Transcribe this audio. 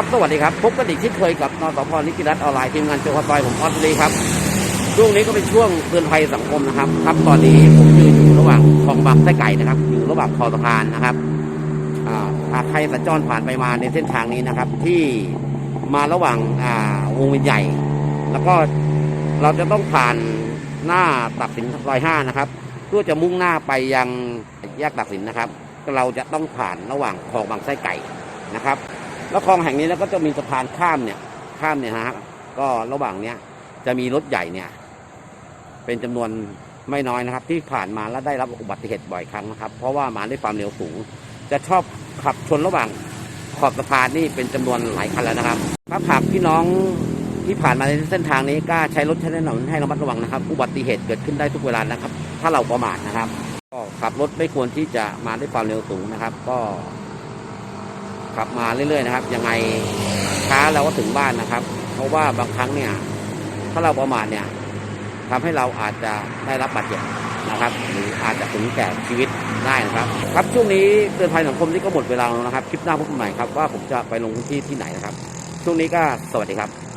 ครับ สวัสดีครับ พบกันอีกที่เคยกับนสพนิติรัตออนไลน์ทีมงานโจคซอยผมออสลีครับ ช่วงนี้ก็เป็นช่วงเตือนภัยสังคมนะครับ ครับ ตอนนี้ผมยืนอยู่ระหว่างคลองบางไส้ไก่นะครับ อยู่ระหว่างคอสะพานนะครับอ่าหากใครสัญจรผ่านไปมาในเส้นทางนี้นะครับ ที่มาระหว่างอ่าวงเวียนใหญ่ แล้วก็เราจะต้องผ่านหน้าตักสินซอยห้านะครับ เพื่อจะมุ่งหน้าไปยังแยกตักสินนะครับ เราจะต้องผ่านระหว่างคลองบางไส้ไก่นะครับ แล้วคลองแห่งนี้แล้วก็จะมีสะพานข้ามเนี่ยข้ามเนี่ยฮะก็ระหว่างเนี้ยจะมีรถใหญ่เนี่ย เป็นจำนวนไม่น้อยนะครับ ที่ผ่านมาแล้วได้รับอุบัติเหตุบ่อยครั้งนะครับ เพราะว่ามาด้วยความเร็วสูง จะชอบขับชนระหว่างขอบสะพานนี่เป็นจำนวนหลายคันแล้วนะครับครับหากพี่น้องที่ผ่านมาในเส้นทางนี้ก็ใช้รถใช้ถนนให้ระมัดระวังนะครับ อุบัติเหตุเกิดขึ้นได้ทุกเวลานะครับ ถ้าเราประมาทนะครับ ก็ขับรถไม่ควรที่จะมาด้วยความเร็วสูงนะครับ ก็ ขับมาเรื่อยๆนะครับ ยังไงช้าเราก็ถึงบ้านนะครับ เพราะว่าบางครั้งเนี่ย ถ้าเราประมาทเนี่ยทำให้เราอาจจะได้รับบาดเจ็บนะครับ หรืออาจจะถึงแก่ชีวิตได้นะครับ ครับช่วงนี้เตือนภัยสังคมนี่ก็หมดเวลาแล้วนะครับ คลิปหน้าพบกันใหม่ครับว่าผมจะไปลงพื้นที่ที่ไหนนะครับ ช่วงนี้ก็สวัสดีครับ